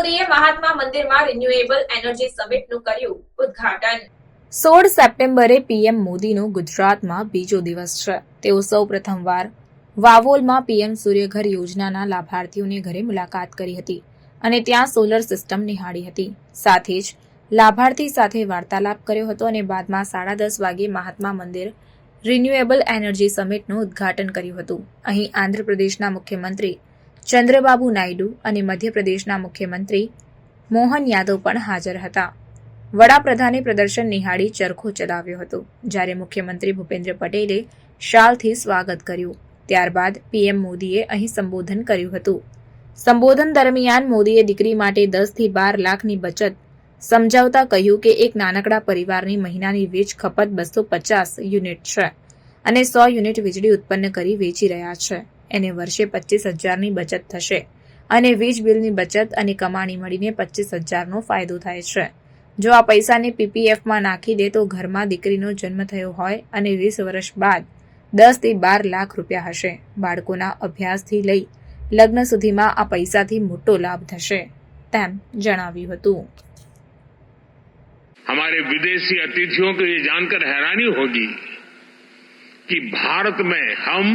મહાત્મા મંદિરમાં renewable energy સમિટનું કર્યું ઉદ્ઘાટન. સોળ સપ્ટેમ્બરે પીએમ મોદીનો ગુજરાતમાં બીજો દિવસ છે. તેઓ સૌ પ્રથમવાર વાવોલમાં પીએમ સૂર્યઘર યોજનાના લાભાર્થીઓને ઘરે મુલાકાત કરી હતી અને ત્યાં સોલર સિસ્ટમ નિહાળી હતી. સાથે જ લાભાર્થી સાથે વાર્તાલાપ કર્યો હતો અને બાદમાં સાડા દસ વાગે મહાત્મા મંદિર રિન્યુએબલ એનર્જી સમિટનું ઉદ્ઘાટન કર્યું હતું. અહીં આંધ્રપ્રદેશના મુખ્યમંત્રી ચંદ્રબાબુ નાયડુ અને મધ્યપ્રદેશના મુખ્યમંત્રી મોહન યાદવ પણ હાજર હતા. વડાપ્રધાને પ્રદર્શન નિહાળી ચરખો ચલાવ્યો હતો, જ્યારે મુખ્યમંત્રી ભૂપેન્દ્ર પટેલે શાલથી સ્વાગત કર્યું. ત્યારબાદ પીએમ મોદીએ અહીં સંબોધન કર્યું હતું. સંબોધન દરમિયાન મોદીએ દીકરી માટે દસથી બાર લાખની બચત સમજાવતા કહ્યું કે એક નાનકડા પરિવારની મહિનાની વીજ ખપત બસો પચાસ યુનિટ છે અને સો યુનિટ વીજળી ઉત્પન્ન કરી વેચી રહ્યા છે. એને વર્ષે પચીસ હજારની બચત થશે અને વીજ બિલની બચત અને કમાણી મળીને પચીસ હજારનો ફાયદો થાય છે જો આ પૈસાને પીપીએફમાં નાખી દે તો ઘરમાં દીકરીનો જન્મ થયો હોય અને વીસ વર્ષ બાદ દસથી બાર લાખ રૂપિયા હશે બાળકોના અભ્યાસથી લઈ લગ્ન સુધીમાં આ પૈસાથી મોટો લાભ થશે તેમ જણાવ્યું હતું हमारे विदेशी अतिथियों को ये जानकर हैरानी होगी कि भारत में हम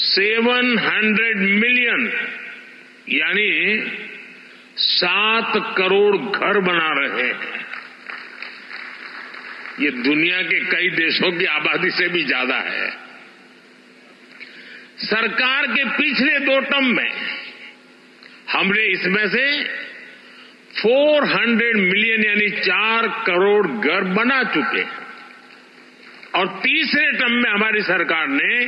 700 मिलियन, यानी सात करोड़ घर बना रहे हैं। ये दुनिया के कई देशों की आबादी से भी ज़्यादा है। सरकार के पिछले दो टर्म में हमने इसमें से 400 मिलियन, यानी चार करोड़ घर बना चुके हैं। और तीसरे टर्म में हमारी सरकार ने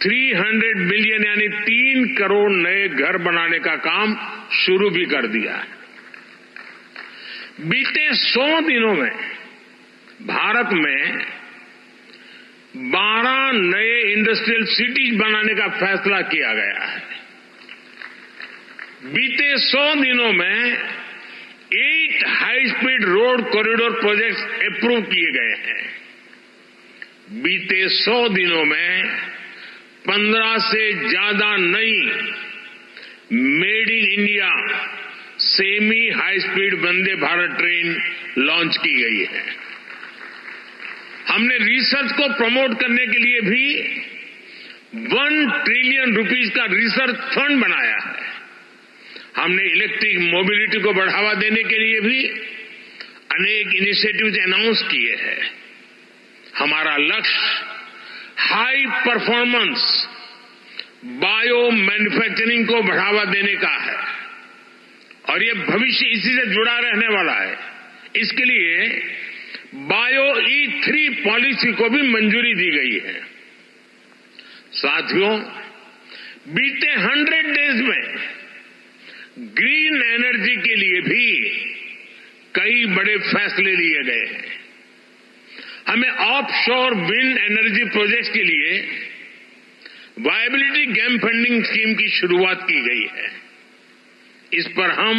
300 मिलियन यानी तीन करोड़ नए घर बनाने का काम शुरू भी कर दिया है। बीते सौ दिनों में भारत में 12 नए इंडस्ट्रियल सिटीज़ बनाने का फैसला किया गया है। बीते सौ दिनों में eight high speed road corridor projects approve किए गए हैं। बीते सौ दिनों में पंद्रह से ज़्यादा नई made in India semi high speed Vande Bharat train launch की गई है। हमने रिसर्च को प्रमोट करने के लिए भी वन ट्रिलियन रुपीस का रिसर्च फंड बनाया है। हमने इलेक्ट्रिक मोबिलिटी को बढ़ावा देने के लिए भी अनेक इनिशिएटिव्स अनाउंस किए हैं। हमारा लक्ष्य हाई परफॉर्मेंस बायो मैन्युफैक्चरिंग को बढ़ावा देने का है। और ये भविष्य इसी से जुड़ा रहने वाला है। इसके लिए बायो ई थ्री पॉलिसी को भी मंजूरी दी गई है। साथियों, बीते हंड्रेड डेज़ में ग्रीन एनर्जी के लिए भी कई बड़े फैसले लिए गए हैं। हमें ऑफशोर विंड एनर्जी प्रोजेक्ट के लिए वायबिलिटी गैम फंडिंग स्कीम की शुरुआत की गई है। इस पर हम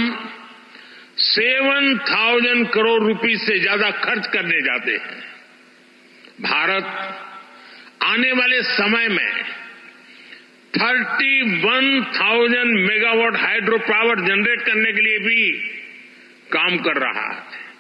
सेवन थाउज़ेंड करोड़ रुपीस से ज़्यादा खर्च करने जाते हैं। भारत आने वाले समय में thirty one thousand megawatt hydro power generate करने के लिए भी काम कर रहा है।